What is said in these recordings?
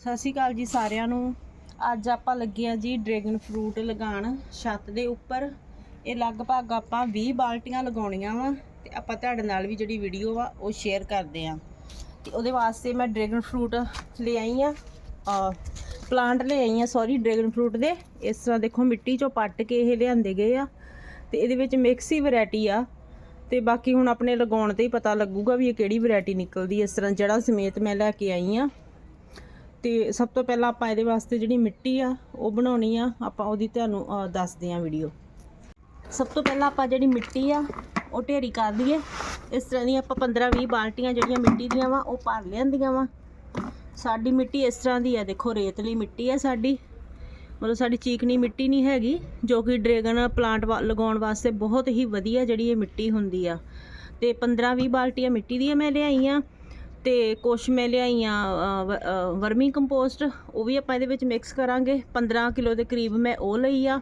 ਸਤਿ ਸ਼੍ਰੀ ਅਕਾਲ ਜੀ ਸਾਰਿਆਂ ਨੂੰ। ਅੱਜ ਆਪਾਂ ਲੱਗੇ ਆ ਜੀ ਡਰੈਗਨ ਫਰੂਟ ਲਗਾਉਣ। ਛੱਤ ਦੇ ਉੱਪਰ ਇਹ ਲਗਭਗ ਆਪਾਂ 20 ਬਾਲਟੀਆਂ ਲਗਾਉਣੀਆਂ ਵਾ ਤੇ ਆਪਾਂ ਤੁਹਾਡੇ ਨਾਲ ਵੀ ਜਿਹੜੀ ਵੀਡੀਓ ਵਾ ਉਹ ਸ਼ੇਅਰ ਕਰਦੇ ਆ ਤੇ ਉਹਦੇ ਵਾਸਤੇ ਮੈਂ ਡਰੈਗਨ ਫਰੂਟ ਲੈ ਆਈ ਆ ਪਲਾਂਟ ਲੈ ਆਈ ਆ ਸੌਰੀ ਡਰੈਗਨ ਫਰੂਟ ਦੇ। ਇਸ ਤਰ੍ਹਾਂ ਦੇਖੋ ਮਿੱਟੀ ਚੋਂ ਪੱਟ ਕੇ ਇਹ ਲਿਆਂਦੇ ਗਏ ਆ। ਤੇ ਇਹਦੇ ਵਿੱਚ ਮਿਕਸ ਹੀ ਵੈਰਾਈਟੀ ਆ। ਤੇ ਬਾਕੀ ਹੁਣ ਆਪਣੇ ਲਗਾਉਣ ਤੇ ਹੀ ਪਤਾ ਲੱਗੂਗਾ ਵੀ ਇਹ ਕਿਹੜੀ ਵੈਰਾਈਟੀ ਨਿਕਲਦੀ ਇਸ ਤਰ੍ਹਾਂ ਜੜਾ ਸਮੇਤ ਮੈਂ ਲੈ ਕੇ ਆਈ ਆ ਤੇ ਸਭ ਤੋਂ ਪਹਿਲਾਂ ਆਪਾਂ ਇਹਦੇ ਵਾਸਤੇ ਜਿਹੜੀ ਮਿੱਟੀ ਆ, ਉਹ ਬਣਾਉਣੀ ਆ। ਆਪਾਂ ਉਹਦੀ ਤੁਹਾਨੂੰ ਦੱਸਦੇ ਆ ਵੀਡੀਓ ਸਭ ਤੋਂ ਪਹਿਲਾਂ ਆਪਾਂ ਜਿਹੜੀ ਮਿੱਟੀ ਆ, ਉਹ ਢੇਰੀ ਕਰ ਲਈਏ। ਇਸ ਤਰ੍ਹਾਂ ਦੀਆਂ ਆਪਾਂ 15-20 ਬਾਲਟੀਆਂ ਜਿਹੜੀਆਂ ਮਿੱਟੀ ਦੀਆਂ ਵਾ, ਉਹ ਭਰ ਲਿਆਂਦੀਆਂ ਵਾ। ਸਾਡੀ ਮਿੱਟੀ ਇਸ ਤਰ੍ਹਾਂ ਦੀ ਆ, ਦੇਖੋ ਰੇਤਲੀ ਮਿੱਟੀ ਆ ਸਾਡੀ। ਮਤਲਬ ਸਾਡੀ ਚੀਕਣੀ ਮਿੱਟੀ ਨਹੀਂ ਹੈਗੀ, ਜੋ ਕਿ ਡਰੈਗਨ ਪਲਾਂਟ ਵਾ- ਲਗਾਉਣ ਵਾਸਤੇ ਬਹੁਤ ਹੀ ਵਧੀਆ ਜਿਹੜੀ ਇਹ ਮਿੱਟੀ ਹੁੰਦੀ ਆ। ਤੇ 15-20 ਬਾਲਟੀਆਂ ਮਿੱਟੀ ਦੀਆਂ ਮੈਂ ਲਿਆਈ ਲਿਆਈਆਂ ਤੇ ਕੁਛ ਮੈਂ ਲਿਆਈਆਂ ਵ- ਵਰਮੀ ਕੰਪੋਸਟ, ਉਹ ਵੀ ਆਪਾਂ ਇਹਦੇ ਵਿੱਚ ਮਿਕਸ ਕਰਾਂਗੇ। 15 ਕਿਲੋ ਦੇ ਕਰੀਬ ਮੈਂ ਉਹ ਲਈ ਆ।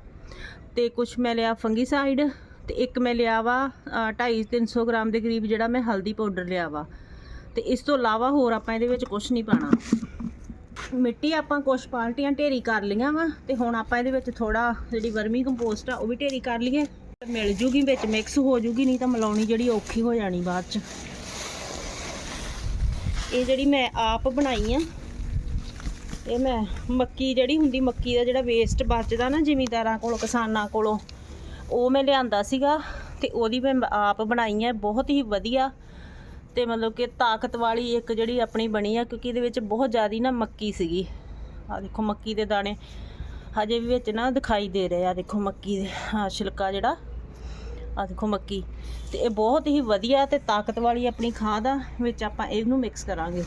ਤੇ ਕੁਛ ਮੈਂ ਲਿਆ ਫੰਗੀਸਾਈਡ, ਤੇ ਇੱਕ ਮੈਂ ਲਿਆ ਵਾ 2.5-300 ਗ੍ਰਾਮ ਦੇ ਕਰੀਬ ਜਿਹੜਾ ਮੈਂ ਹਲਦੀ ਪਾਊਡਰ ਲਿਆ ਵਾ। ਤੇ ਇਸ ਤੋਂ ਇਲਾਵਾ ਹੋਰ ਆਪਾਂ ਇਹਦੇ ਵਿੱਚ ਕੁਛ ਨਹੀਂ ਪਾਣਾ। ਮਿੱਟੀ ਆਪਾਂ ਕੁਛ ਪਾਲਟੀਆਂ ਢੇਰੀ ਕਰ ਲਈਆਂ ਵਾ, ਤੇ ਹੁਣ ਆਪਾਂ ਇਹਦੇ ਵਿੱਚ ਥੋੜਾ ਜਿਹੜੀ ਵਰਮੀ ਕੰਪੋਸਟ ਆ, ਉਹ ਵੀ ਢੇਰੀ ਕਰ ਲਈਏ। ਮਿਲ ਜੂਗੀ, ਵਿੱਚ ਮਿਕਸ ਹੋ ਜੂਗੀ, ਨਹੀਂ ਤਾਂ ਮਿਲਾਉਣੀ ਜਿਹੜੀ ਔਖੀ ਹੋ ਜਾਣੀ ਬਾਅਦ ਚ। ਇਹ ਜਿਹੜੀ ਮੈਂ ਆਪ ਬਣਾਈ ਆ, ਇਹ ਮੈਂ ਮੱਕੀ ਜਿਹੜੀ ਹੁੰਦੀ, ਮੱਕੀ ਦਾ ਜਿਹੜਾ ਵੇਸਟ ਬਚਦਾ ਨਾ ਜ਼ਿਮੀਦਾਰਾਂ ਕੋਲੋਂ, ਕਿਸਾਨਾਂ ਕੋਲੋਂ, ਉਹ ਮੈਂ ਲਿਆਂਦਾ ਸੀਗਾ ਤੇ ਉਹਦੀ ਮੈਂ ਆਪ ਬਣਾਈ ਹੈ ਬਹੁਤ ਹੀ ਵਧੀਆ ਤੇ ਮਤਲਬ ਕਿ ਤਾਕਤ ਵਾਲੀ ਇੱਕ ਜਿਹੜੀ ਆਪਣੀ ਬਣੀ ਆ, ਕਿਉਂਕਿ ਇਹਦੇ ਵਿੱਚ ਬਹੁਤ ਜ਼ਿਆਦੀ ਨਾ ਮੱਕੀ ਸੀਗੀ। ਆ ਦੇਖੋ ਮੱਕੀ ਦੇ ਦਾਣੇ ਹਜੇ ਵੀ ਵਿੱਚ ਨਾ ਦਿਖਾਈ ਦੇ ਰਹੇ ਆ, ਦੇਖੋ ਮੱਕੀ ਦੇ ਹਾਂ ਛਿਲਕਾ ਜਿਹੜਾ ਆ ਦੇਖੋ ਮੱਕੀ। ਤੇ ਇਹ ਬਹੁਤ ਹੀ ਵਧੀਆ ਤੇ ਤਾਕਤ ਵਾਲੀ ਆਪਣੀ ਖਾਦ ਆ ਵਿੱਚ ਆਪਾਂ ਇਹਨੂੰ ਮਿਕਸ ਕਰਾਂਗੇ।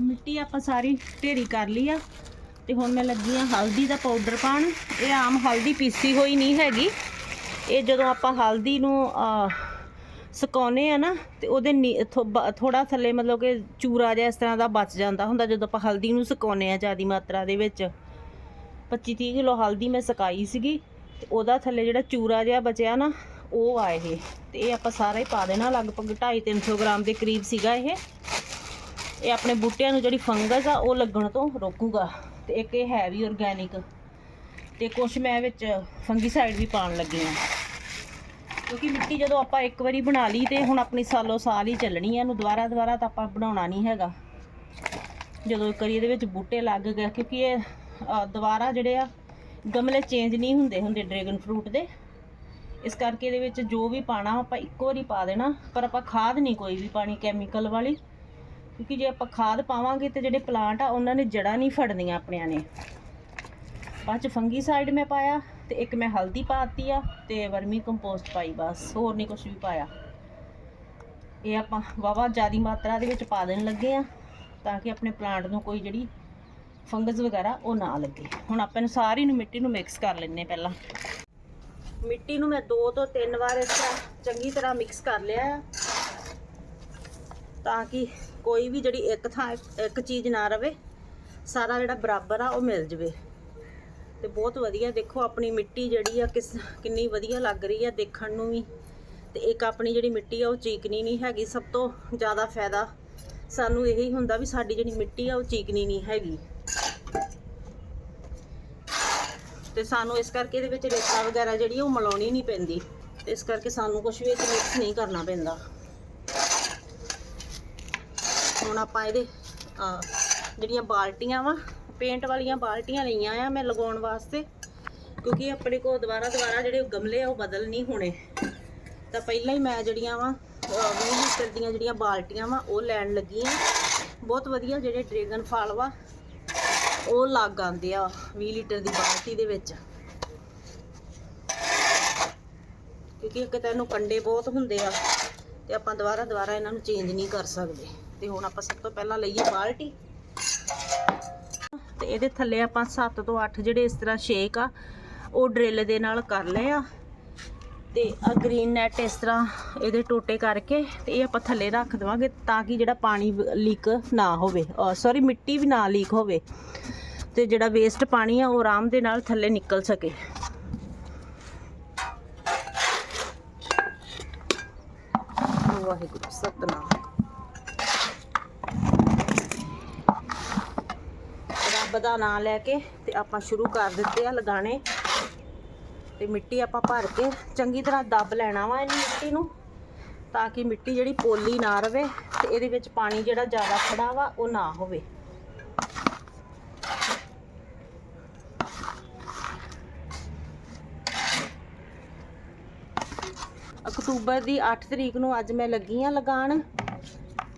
ਮਿੱਟੀ ਆਪਾਂ ਸਾਰੀ ਢੇਰੀ ਕਰ ਲਈ ਆ। ਤੇ ਹੁਣ ਮੈਂ ਲੱਗੀ ਆ ਹਲਦੀ ਦਾ ਪਾਊਡਰ ਪਾਣ ਇਹ ਆਮ ਹਲਦੀ ਪੀਸੀ ਹੋਈ ਨਹੀਂ ਹੈਗੀ। ਇਹ ਜਦੋਂ ਆਪਾਂ ਹਲਦੀ ਨੂੰ ਅਹ, ਸੁਕਾਉਨੇ ਆ ਨਾ ਤੇ ਉਹਦੇ ਥੋੜਾ ਥੱਲੇ ਮਤਲਬ ਕਿ ਚੂਰਾ ਜਿਹਾ ਇਸ ਤਰ੍ਹਾਂ ਦਾ ਬਚ ਜਾਂਦਾ ਹੁੰਦਾ ਜਦੋਂ ਆਪਾਂ ਹਲਦੀ ਨੂੰ ਸੁਕਾਉਨੇ ਆ ਜ਼ਿਆਦੀ ਮਾਤਰਾ ਦੇ ਵਿੱਚ। 25 30 ਕਿਲੋ ਹਲਦੀ ਮੈਂ ਸੁਕਾਈ ਸੀਗੀ। ਤੇ ਉਹਦਾ ਥੱਲੇ ਜਿਹੜਾ ਚੂਰਾ ਜਿਹਾ ਬਚਿਆ ਨਾ, ਉਹ ਆ ਇਹ। ਤੇ ਇਹ ਆਪਾਂ ਸਾਰਾ ਹੀ ਪਾ ਦੇਣਾ, ਲਗਭਗ 2.5 300 ਗ੍ਰਾਮ ਦੇ ਕਰੀਬ ਸੀਗਾ ਇਹ। ਇਹ ਆਪਣੇ ਬੂਟਿਆਂ ਨੂੰ ਜਿਹੜੀ ਫੰਗਸ ਆ, ਉਹ ਲੱਗਣ ਤੋਂ ਰੋਕੂਗਾ। ਤੇ ਇੱਕ ਇਹ ਹੈ ਵੀ ਆਰਗੈਨਿਕ ਤੇ ਕੁਛ ਮੈਂ ਵਿੱਚ ਫੰਗੀਸਾਈਡ ਵੀ ਪਾਉਣ ਲੱਗੀ ਆ ਕਿਉਂਕਿ ਮਿੱਟੀ ਜਦੋਂ ਆਪਾਂ ਇੱਕ ਵਾਰੀ ਬਣਾ ਲਈ ਤੇ ਹੁਣ ਆਪਣੀ ਸਾਲੋ ਸਾਲ ਹੀ ਚੱਲਣੀ ਆ, ਇਹਨੂੰ ਦੁਬਾਰਾ ਦੁਬਾਰਾ ਤਾਂ ਆਪਾਂ ਬਣਾਉਣਾ ਨਹੀਂ ਹੈਗਾ। ਜਦੋਂ ਇੱਕ ਵਾਰੀ ਇਹਦੇ ਵਿੱਚ ਬੂਟੇ ਲੱਗ ਗਏ, ਕਿਉਂਕਿ ਇਹ ਦੁਬਾਰਾ ਜਿਹੜੇ ਆ ਗਮਲੇ ਚੇਂਜ ਨਹੀਂ ਹੁੰਦੇ ਹੁੰਦੇ ਡਰੈਗਨ ਫਰੂਟ ਦੇ। ਇਸ ਕਰਕੇ ਇਹਦੇ ਵਿੱਚ ਜੋ ਵੀ ਪਾਣਾ ਆਪਾਂ ਇੱਕੋ ਵਾਰੀ ਪਾ ਦੇਣਾ, ਪਰ ਆਪਾਂ ਖਾਦ ਨਹੀਂ ਕੋਈ ਵੀ ਪਾਣੀ ਕੈਮੀਕਲ ਵਾਲੀ। ਕਿਉਂਕਿ ਜੇ ਆਪਾਂ ਖਾਦ ਪਾਵਾਂਗੇ ਤੇ ਜਿਹੜੇ ਪਲਾਂਟ ਆ, ਉਹਨਾਂ ਨੇ ਜੜਾਂ ਨਹੀਂ ਫੜਨੀਆਂ ਆਪਣਿਆਂ ਨੇ। ਬਾਅਦ ਚ ਫੰਗੀਸਾਈਡ ਮੈਂ ਪਾਇਆ ਤੇ ਇੱਕ ਮੈਂ ਹਲਦੀ ਪਾਤੀ ਆ ਤੇ ਵਰਮੀ ਕੰਪੋਸਟ ਪਾਈ ਬਸ, ਹੋਰ ਨਹੀਂ ਕੁਝ ਵੀ ਪਾਇਆ। ਇਹ ਆਪਾਂ ਵਾਵਾ ਜ਼ਿਆਦੀ ਮਾਤਰਾ ਦੇ ਵਿੱਚ ਪਾ ਦੇਣ ਲੱਗੇ ਆ ਤਾਂ ਕਿ ਆਪਣੇ ਪਲਾਂਟ ਨੂੰ ਕੋਈ ਜਿਹੜੀ ਫੰਗਸ ਵਗੈਰਾ, ਉਹ ਨਾ ਲੱਗੇ। ਹੁਣ ਆਪਾਂ ਨੂੰ ਸਾਰੀ ਨੂੰ ਮਿੱਟੀ ਨੂੰ ਮਿਕਸ ਕਰ ਲੈਣੇ ਪਹਿਲਾਂ। ਮਿੱਟੀ ਨੂੰ ਮੈਂ ਦੋ ਤੋਂ ਤਿੰਨ ਵਾਰ ਇਸ ਤਰ੍ਹਾਂ ਚੰਗੀ ਤਰ੍ਹਾਂ ਮਿਕਸ ਕਰ ਲਿਆ ਆ। ਤਾਂ ਕਿ ਕੋਈ ਵੀ ਜਿਹੜੀ ਇੱਕ ਥਾਂ, ਇੱਕ ਚੀਜ਼ ਨਾ ਰਵੇ, ਸਾਰਾ ਜਿਹੜਾ ਬਰਾਬਰ ਆ, ਉਹ ਮਿਲ ਜਵੇ। ਤੇ ਬਹੁਤ ਵਧੀਆ, ਦੇਖੋ ਆਪਣੀ ਮਿੱਟੀ ਜਿਹੜੀ ਆ, ਕਿਸ, ਕਿੰਨੀ ਵਧੀਆ ਲੱਗ ਰਹੀ ਆ ਦੇਖਣ ਨੂੰ ਵੀ। ਤੇ ਇੱਕ ਆਪਣੀ ਜਿਹੜੀ ਮਿੱਟੀ ਆ, ਉਹ ਚੀਕਣੀ ਨਹੀਂ ਹੈਗੀ। ਸਭ ਤੋਂ ਜ਼ਿਆਦਾ ਫਾਇਦਾ ਸਾਨੂੰ ਇਹੀ ਹੁੰਦਾ ਵੀ ਸਾਡੀ ਜਿਹੜੀ ਮਿੱਟੀ ਆ, ਉਹ ਚੀਕਣੀ ਨਹੀਂ ਹੈਗੀ। ਤੇ ਸਾਨੂੰ ਇਸ ਕਰਕੇ ਇਹਦੇ ਵਿੱਚ ਰੇਤਾ ਵਗੈਰਾ ਜਿਹੜੀ ਉਹ ਮਿਲਾਉਣੀ ਨਹੀਂ ਪੈਂਦੀ। ਤੇ ਇਸ ਕਰਕੇ ਸਾਨੂੰ ਕੁਝ ਵੀ ਇਹ ਮਿਕਸ ਨਹੀਂ ਕਰਨਾ ਪੈਂਦਾ। ਹੁਣ ਆਪਾਂ ਇਹਦੇ ਜਿਹੜੀਆਂ ਬਾਲਟੀਆਂ ਵਾ, ਪੇਂਟ ਵਾਲੀਆਂ ਬਾਲਟੀਆਂ ਲਈਆਂ ਆ ਮੈਂ ਲਗਾਉਣ ਵਾਸਤੇ, ਕਿਉਂਕਿ ਆਪਣੇ ਕੋਲ ਦੁਬਾਰਾ ਦੁਬਾਰਾ ਜਿਹੜੇ ਗਮਲੇ ਆ ਉਹ ਬਦਲ ਨਹੀਂ ਹੋਣੇ। ਤਾਂ ਪਹਿਲਾਂ ਹੀ ਮੈਂ ਜਿਹੜੀਆਂ ਵਾ 20 ਲੀਟਰ ਦੀਆਂ ਜਿਹੜੀਆਂ ਬਾਲਟੀਆਂ ਵਾ ਉਹ ਲੈਣ ਲੱਗੀ ਆ। ਬਹੁਤ ਵਧੀਆ ਜਿਹੜੇ ਡਰੈਗਨ ਫਲ ਵਾ ਉਹ ਲੱਗ ਆਉਂਦੇ ਆ 20 ਲੀਟਰ ਦੀ ਬਾਲਟੀ ਦੇ ਵਿੱਚ। ਕਿਉਂਕਿ ਇੱਕ ਤਾਂ ਇਹਨੂੰ ਕੰਡੇ ਬਹੁਤ ਹੁੰਦੇ ਆ ਤੇ ਆਪਾਂ ਦੁਬਾਰਾ ਦੁਬਾਰਾ ਇਹਨਾਂ ਨੂੰ ਚੇਂਜ ਨਹੀਂ ਕਰ ਸਕਦੇ। ਤੇ ਹੁਣ ਆਪਾਂ ਸਭ ਤੋਂ ਪਹਿਲਾਂ ਲਈਏ ਬਾਲਟੀ। ਤੇ ਇਹਦੇ ਥੱਲੇ ਆਪਾਂ 7 ਤੋਂ 8 ਜਿਹੜੇ ਇਸ ਤਰ੍ਹਾਂ ਸ਼ੇਕ ਆ, ਉਹ ਡਰਿਲ ਦੇ ਨਾਲ ਕਰ ਲਏ ਆ। ਤੇ ਆ ਗ੍ਰੀਨ ਨੈਟ ਇਸ ਤਰ੍ਹਾਂ ਇਹਦੇ ਟੋਟੇ ਕਰਕੇ ਤੇ ਇਹ ਆਪਾਂ ਥੱਲੇ ਰੱਖ ਦੇਵਾਂਗੇ ਤਾਂ ਕਿ ਜਿਹੜਾ ਪਾਣੀ ਲੀਕ ਨਾ ਹੋਵੇ। ਸੌਰੀ ਮਿੱਟੀ ਵੀ ਨਾ ਲੀਕ ਹੋਵੇ। ਤੇ ਜਿਹੜਾ ਵੇਸਟ ਪਾਣੀ ਆ ਉਹ ਆਰਾਮ ਦੇ ਨਾਲ ਥੱਲੇ ਨਿਕਲ ਸਕੇ। ਵਾਹਿਗੁਰੂ, ਸਤਨਾਮ। ਰੱਬ ਦਾ ਨਾਮ ਲੈ ਕੇ ਤੇ ਆਪਾਂ ਸ਼ੁਰੂ ਕਰ ਦਿੱਤੇ ਆ ਲਗਾਣੇ। ਤੇ ਮਿੱਟੀ ਆਪਾਂ ਭਰ ਕੇ ਚੰਗੀ ਤਰ੍ਹਾਂ ਦੱਬ ਲੈਣਾ ਵਾ ਇਹਨੂੰ ਮਿੱਟੀ ਨੂੰ, ਤਾਂ ਕਿ ਮਿੱਟੀ ਜਿਹੜੀ ਪੋਲੀ ਨਾ ਰਵੇ ਤੇ ਇਹਦੇ ਵਿੱਚ ਪਾਣੀ ਜਿਹੜਾ ਜ਼ਿਆਦਾ ਖੜਾ ਵਾ ਉਹ ਨਾ ਹੋਵੇ। ਅਕਤੂਬਰ ਦੀ 8 ਤਰੀਕ ਨੂੰ ਅੱਜ ਮੈਂ ਲੱਗੀ ਆ ਲਗਾਉਣ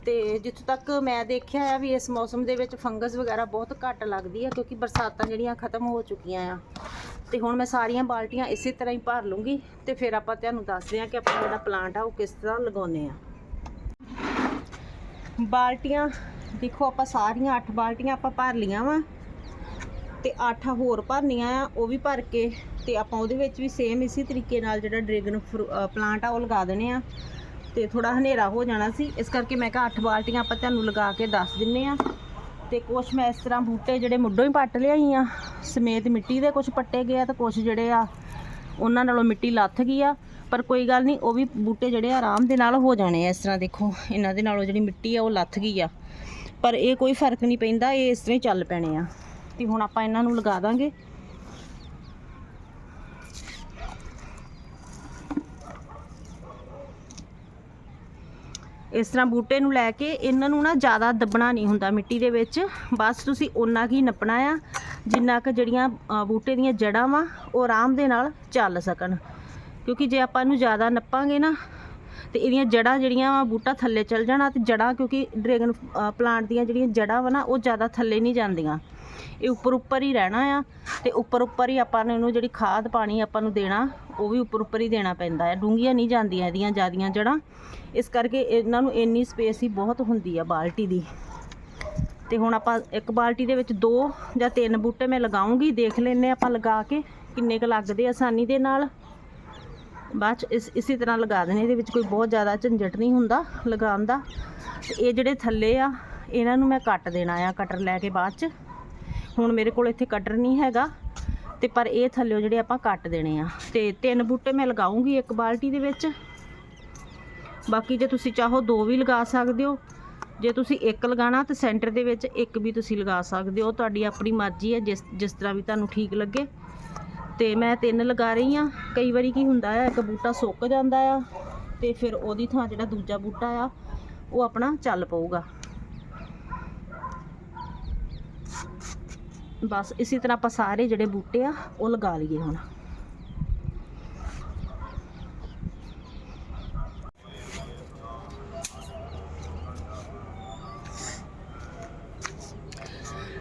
ਤੇ ਜਿੱਥੋਂ ਤੱਕ ਮੈਂ ਦੇਖਿਆ ਆ ਵੀ ਇਸ ਮੌਸਮ ਦੇ ਵਿੱਚ ਫੰਗਸ ਵਗੈਰਾ ਬਹੁਤ ਘੱਟ ਲੱਗਦੀ ਆ, ਕਿਉਂਕਿ ਬਰਸਾਤਾਂ ਜਿਹੜੀਆਂ ਖਤਮ ਹੋ ਚੁੱਕੀਆਂ ਆ। ਤੇ ਹੁਣ ਮੈਂ ਸਾਰੀਆਂ ਬਾਲਟੀਆਂ ਇਸੇ ਤਰ੍ਹਾਂ ਹੀ ਭਰ ਲੂੰਗੀ ਤੇ ਫਿਰ ਆਪਾਂ ਤੁਹਾਨੂੰ ਦੱਸਦੇ ਆ ਕਿ ਆਪਾਂ ਜਿਹੜਾ ਪਲਾਂਟ ਆ ਉਹ ਕਿਸ ਤਰ੍ਹਾਂ ਲਗਾਉਨੇ ਆ ਬਾਲਟੀਆਂ, ਦੇਖੋ ਆਪਾਂ ਸਾਰੀਆਂ 8 ਬਾਲਟੀਆਂ ਆਪਾਂ ਭਰ ਲੀਆਂ ਵਾ। ਤੇ 8 ਹੋਰ ਭਰਨੀਆਂ ਆ, ਉਹ ਵੀ ਭਰ ਕੇ ਤੇ ਆਪਾਂ ਉਹਦੇ ਵਿੱਚ ਵੀ ਸੇਮ ਇਸੇ ਤਰੀਕੇ ਨਾਲ ਜਿਹੜਾ ਡਰੈਗਨ ਪਲਾਂਟ ਆ, ਉਹ ਲਗਾ ਦੇਣੇ ਆ। ਤੇ ਥੋੜਾ ਹਨੇਰਾ ਹੋ ਜਾਣਾ ਸੀ, ਇਸ ਕਰਕੇ ਮੈਂ ਕਿਹਾ 8 ਬਾਲਟੀਆਂ ਆਪਾਂ ਤੁਹਾਨੂੰ ਲਗਾ ਕੇ ਦੱਸ ਦਿੰਨੇ ਆ। ਤੇ ਕੁਛ ਮੈਂ ਇਸ ਤਰ੍ਹਾਂ ਬੂਟੇ ਜਿਹੜੇ ਮੁੱਢੋਂ ਹੀ ਪੱਟ ਲਿਆਈ ਆ, ਸਮੇਤ ਮਿੱਟੀ ਦੇ ਕੁਝ ਪੱਟੇ ਗਏ ਆ ਤੇ ਕੁਝ ਜਿਹੜੇ ਆ, ਉਹਨਾਂ ਨਾਲੋਂ ਮਿੱਟੀ ਲੱਥ ਗਈ ਆ। ਪਰ ਕੋਈ ਗੱਲ ਨਹੀਂ, ਉਹ ਵੀ ਬੂਟੇ ਜਿਹੜੇ ਆਰਾਮ ਦੇ ਨਾਲ ਹੋ ਜਾਣੇ ਆ ਇਸ ਤਰ੍ਹਾਂ ਦੇਖੋ, ਇਹਨਾਂ ਦੇ ਨਾਲੋਂ ਜਿਹੜੀ ਮਿੱਟੀ ਆ ਉਹ ਲੱਥ ਗਈ ਆ। ਪਰ ਇਹ ਕੋਈ ਫ਼ਰਕ ਨਹੀਂ ਪੈਂਦਾ, ਇਹ ਇਸ ਤਰ੍ਹਾਂ ਹੀ ਚੱਲ ਪੈਣੇ ਆ। ਤੇ ਹੁਣ ਆਪਾਂ ਇਹਨਾਂ ਨੂੰ ਲਗਾ ਦਾਂਗੇ। ਇਸ ਤਰ੍ਹਾਂ ਬੂਟੇ ਨੂੰ ਲੈ ਕੇ ਇਹਨਾਂ ਨੂੰ ਨਾ ਜ਼ਿਆਦਾ ਦੱਬਣਾ ਨਹੀਂ ਹੁੰਦਾ ਮਿੱਟੀ ਦੇ ਵਿੱਚ। ਬਸ ਤੁਸੀਂ ਓਨਾ ਕੀ ਨੱਪਣਾ ਆ, ਜਿੰਨਾ ਕੁ ਜਿਹੜੀਆਂ ਬੂਟੇ ਦੀਆਂ ਜੜਾਂ ਵਾ, ਉਹ ਆਰਾਮ ਦੇ ਨਾਲ ਚੱਲ ਸਕਣ। ਕਿਉਂਕਿ ਜੇ ਆਪਾਂ ਇਹਨੂੰ ਜ਼ਿਆਦਾ ਨੱਪਾਂਗੇ ਨਾ, ਤੇ ਇਹਦੀਆਂ ਜੜਾਂ ਜਿਹੜੀਆਂ ਵਾ, ਬੂਟਾ ਥੱਲੇ ਚੱਲ ਜਾਣਾ ਤੇ ਜੜਾਂ ਕਿਉਂਕਿ ਡਰੈਗਨ ਪਲਾਂਟ ਦੀਆਂ ਜਿਹੜੀਆਂ ਜੜਾਂ ਵਾ ਨਾ, ਉਹ ਜ਼ਿਆਦਾ ਥੱਲੇ ਨਹੀਂ ਜਾਂਦੀਆਂ। ਇਹ ਉੱਪਰ ਉੱਪਰ ਹੀ ਰਹਿਣਾ ਆ ਤੇ ਉੱਪਰ ਉੱਪਰ ਹੀ ਆਪਾਂ ਨੇ ਇਹਨੂੰ ਜਿਹੜੀ ਖਾਦ ਪਾਣੀ ਆਪਾਂ ਨੂੰ ਦੇਣਾ, ਉਹ ਵੀ ਉੱਪਰ ਉੱਪਰ ਹੀ ਦੇਣਾ ਪੈਂਦਾ ਹੈ ਡੂੰਘੀਆਂ ਨਹੀਂ ਜਾਂਦੀਆਂ ਇਹਦੀਆਂ ਜਿਆਦੀਆਂ ਜੜਾਂ। ਇਸ ਕਰਕੇ ਇਹਨਾਂ ਨੂੰ ਇੰਨੀ ਸਪੇਸ ਹੀ ਬਹੁਤ ਹੁੰਦੀ ਆ ਬਾਲਟੀ ਦੀ। ਤੇ ਹੁਣ ਆਪਾਂ ਇੱਕ ਬਾਲਟੀ ਦੇ ਵਿੱਚ ਦੋ ਜਾਂ ਤਿੰਨ ਬੂਟੇ ਮੈਂ ਲਗਾਉਂਗੀ, ਦੇਖ ਲੈਨੇ ਆਪਾਂ ਲਗਾ ਕੇ ਕਿੰਨੇ ਕੁ ਲੱਗਦੇ ਆਸਾਨੀ ਦੇ ਨਾਲ। ਬਾਅਦ ਚ ਇਸ ਇਸੇ ਤਰ੍ਹਾਂ ਲਗਾ ਦੇਣੇ ਇਹਦੇ ਵਿੱਚ ਕੋਈ ਬਹੁਤ ਜ਼ਿਆਦਾ ਝੰਜਟ ਨਹੀਂ ਹੁੰਦਾ ਲਗਾਉਣ ਦਾ। ਇਹ ਜਿਹੜੇ ਥੱਲੇ ਆ, ਇਹਨਾਂ ਨੂੰ ਮੈਂ ਕੱਟ ਦੇਣਾ ਆ, ਕਟਰ ਲੈ ਕੇ ਬਾਅਦ ਚ। ਹੁਣ ਮੇਰੇ ਕੋਲ ਇੱਥੇ ਕਟਰ ਨਹੀਂ ਹੈਗਾ ਤੇ ਪਰ ਇਹ ਥੱਲਿਓ ਜਿਹੜੇ ਆਪਾਂ ਕੱਟ ਦੇਣੇ ਆ। ਤੇ ਤਿੰਨ ਬੂਟੇ ਮੈਂ ਲਗਾਉਂਗੀ ਇੱਕ ਬਾਲਟੀ ਦੇ ਵਿੱਚ। ਬਾਕੀ ਜੇ ਤੁਸੀਂ ਚਾਹੋ ਦੋ ਵੀ ਲਗਾ ਸਕਦੇ ਹੋ। ਜੇ ਤੁਸੀਂ ਇੱਕ ਲਗਾਣਾ ਤੇ ਸੈਂਟਰ ਦੇ ਵਿੱਚ ਇੱਕ ਵੀ ਤੁਸੀਂ ਲਗਾ ਸਕਦੇ ਹੋ। ਤੁਹਾਡੀ ਆਪਣੀ ਮਰਜ਼ੀ ਹੈ ਜਿਸ ਜਿਸ ਤਰ੍ਹਾਂ ਵੀ ਤੁਹਾਨੂੰ ਠੀਕ ਲੱਗੇ। ਤੇ ਮੈਂ ਤਿੰਨ ਲਗਾ ਰਹੀ ਆ ਕਈ ਵਾਰੀ ਕੀ ਹੁੰਦਾ ਆ ਇੱਕ ਬੂਟਾ ਸੁੱਕ ਜਾਂਦਾ ਆ ਤੇ ਫਿਰ ਉਹਦੀ ਥਾਂ ਜਿਹੜਾ ਦੂਜਾ ਬੂਟਾ ਆ, ਉਹ ਆਪਣਾ ਚੱਲ ਪਊਗਾ। ਬਸ ਇਸੇ ਤਰ੍ਹਾਂ ਆਪਾਂ ਸਾਰੇ ਜਿਹੜੇ ਬੂਟੇ ਆ, ਉਹ ਲਗਾ ਲਈਏ ਹੁਣ।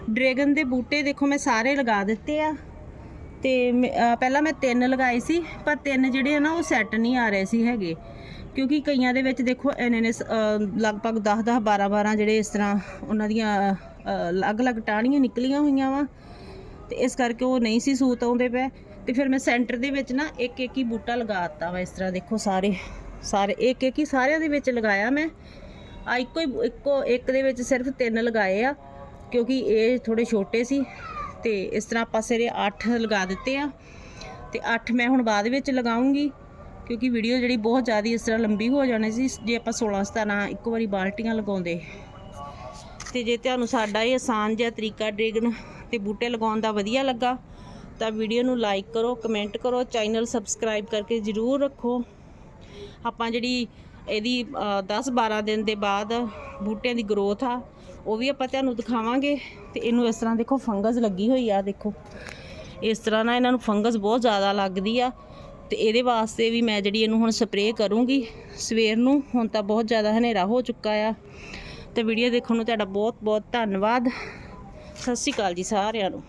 ਡਰੈਗਨ ਦੇ ਬੂਟੇ ਦੇਖੋ ਮੈਂ ਸਾਰੇ ਲਗਾ ਦਿੱਤੇ ਆ। ਤੇ ਮੈਂ- ਪਹਿਲਾਂ ਮੈਂ ਤਿੰਨ ਲਗਾਏ ਸੀ, ਪਰ ਤਿੰਨ ਜਿਹੜੇ ਆ ਨਾ, ਉਹ ਸੈੱਟ ਨਹੀਂ ਆ ਰਹੇ ਸੀ ਹੈਗੇ। ਕਿਉਂਕਿ ਕਈਆਂ ਦੇ ਵਿੱਚ ਦੇਖੋ ਇਹਨੇ ਨੇ ਲਗਭਗ 10 10 12 12 ਜਿਹੜੇ ਇਸ ਤਰ੍ਹਾਂ ਉਹਨਾਂ ਦੀਆਂ ਅਲੱਗ-ਅਲੱਗ ਟਾਹਣੀਆਂ ਨਿਕਲੀਆਂ ਹੋਈਆਂ ਵਾ। ਤੇ ਇਸ ਕਰਕੇ ਉਹ ਨਹੀਂ ਸੀ ਸੂਤ ਆਉਂਦੇ ਪਏ। ਤੇ ਫਿਰ ਮੈਂ ਸੈਂਟਰ ਦੇ ਵਿੱਚ ਨਾ ਇੱਕ ਇੱਕ ਹੀ ਬੂਟਾ ਲਗਾਤਾ ਵਾ ਇਸ ਤਰ੍ਹਾਂ ਦੇਖੋ ਸਾਰੇ। ਸਾਰੇ ਇੱਕ ਇੱਕ ਹੀ ਸਾਰਿਆਂ ਦੇ ਵਿੱਚ ਲਗਾਇਆ ਮੈਂ। ਆ ਇੱਕੋ ਹੀ ਇੱਕੋ ਇੱਕ ਦੇ ਵਿੱਚ ਸਿਰਫ ਤਿੰਨ ਲਗਾਏ ਆ, ਕਿਉਂਕਿ ਇਹ ਥੋੜੇ ਛੋਟੇ ਸੀ। ਤੇ ਇਸ ਤਰ੍ਹਾਂ ਆਪਾਂ ਸਿਰੇ 8 ਲਗਾ ਦਿੱਤੇ ਆ। ਤੇ 8 ਮੈਂ ਹੁਣ ਬਾਅਦ ਵਿੱਚ ਲਗਾਉਂਗੀ, ਕਿਉਂਕਿ ਵੀਡੀਓ ਜਿਹੜੀ ਬਹੁਤ ਜ਼ਿਆਦਾ ਇਸ ਤਰ੍ਹਾਂ ਲੰਬੀ ਹੋ ਜਾਣੀ ਸੀ। ਜੇ ਆਪਾਂ 16 17 ਇੱਕੋ ਵਾਰੀ ਬਾਲਟੀਆਂ ਲਗਾਉਂਦੇ ਤੇ ਜੇ ਤੁਹਾਨੂੰ ਸਾਡਾ ਇਹ ਆਸਾਨ ਜਿਹਾ ਤਰੀਕਾ ਡਰੈਗਨ ਤੇ ਬੂਟੇ ਲਗਾਉਣ ਦਾ ਵਧੀਆ ਲੱਗਾ, ਤਾਂ ਵੀਡੀਓ ਨੂੰ ਲਾਈਕ ਕਰੋ, ਕਮੈਂਟ ਕਰੋ, ਚੈਨਲ ਸਬਸਕ੍ਰਾਈਬ ਕਰਕੇ ਜ਼ਰੂਰ ਰੱਖੋ। ਆਪਾਂ ਜਿਹੜੀ ਇਹਦੀ 10-12 ਦਿਨ ਦੇ ਬਾਅਦ ਬੂਟਿਆਂ ਦੀ ਗਰੋਥ ਆ, ਉਹ ਵੀ ਆਪਾਂ ਤੁਹਾਨੂੰ ਦਿਖਾਵਾਂਗੇ ਤੇ ਇਹਨੂੰ ਇਸ ਤਰ੍ਹਾਂ ਦੇਖੋ ਫੰਗਸ ਲੱਗੀ ਹੋਈ ਆ, ਦੇਖੋ। ਇਸ ਤਰ੍ਹਾਂ ਨਾ ਇਹਨਾਂ ਨੂੰ ਫੰਗਸ ਬਹੁਤ ਜ਼ਿਆਦਾ ਲੱਗਦੀ ਆ ਤੇ ਇਹਦੇ ਵਾਸਤੇ ਵੀ ਮੈਂ ਜਿਹੜੀ ਇਹਨੂੰ ਹੁਣ ਸਪਰੇਅ ਕਰੂੰਗੀ ਸਵੇਰ ਨੂੰ, ਹੁਣ ਤਾਂ ਬਹੁਤ ਜ਼ਿਆਦਾ ਹਨੇਰਾ ਹੋ ਚੁੱਕਾ ਆ। ਤੇ ਵੀਡੀਓ ਦੇਖਣ ਨੂੰ ਤੁਹਾਡਾ ਬਹੁਤ ਬਹੁਤ ਧੰਨਵਾਦ। ਸਤਿ ਸ਼੍ਰੀ ਅਕਾਲ ਜੀ ਸਾਰਿਆਂ ਨੂੰ।